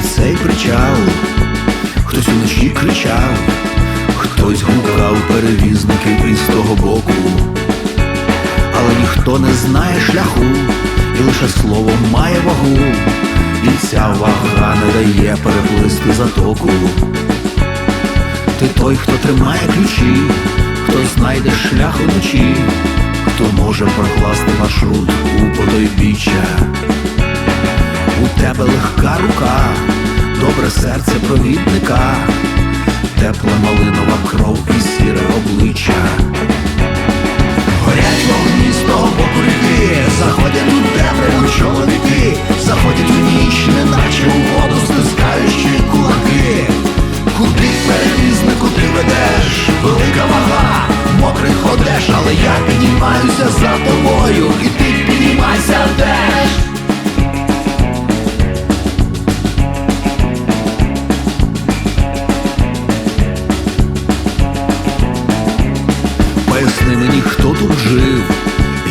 цей причал, хтось уночі кричав, хтось гукав перевізників із того боку, але ніхто не знає шляху, і лише слово має вагу, і ця вага не дає переплисти затоку. Ти той, хто тримає ключі, хто знайде шлях уночі, хто може прокласти маршрут у подойбіччя. Тебе легка рука, добре серце провідника, тепла малинова кров і сіре обличчя. Горять вогні з того боку ріки, заходять у тебе чоловіки, заходять у ніч, неначе у воду стискаючи кулаки. Куди перевізнику ти ведеш? Велика вага, мокрий ходеш, але я піднімаюся за тобою, і ти піднімайся теж. Хто тут жив,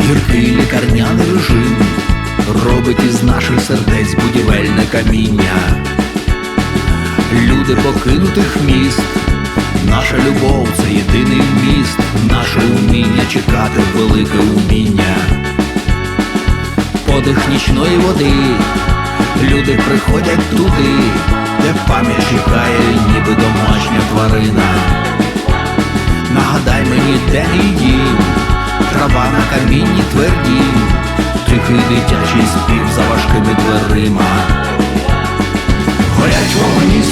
гіркий лікарняний режим робить із наших сердець будівельне каміння. Люди покинутих міст, наша любов це єдиний вміст, наше уміння чекати велике уміння. Подих нічної води, люди приходять туди, де пам'ять чекає, ніби домашня тварина. Нагадай мені, де мій дім, трава на камінні тверді, тихий дитячий спів за важкими дверима. Горять вогні з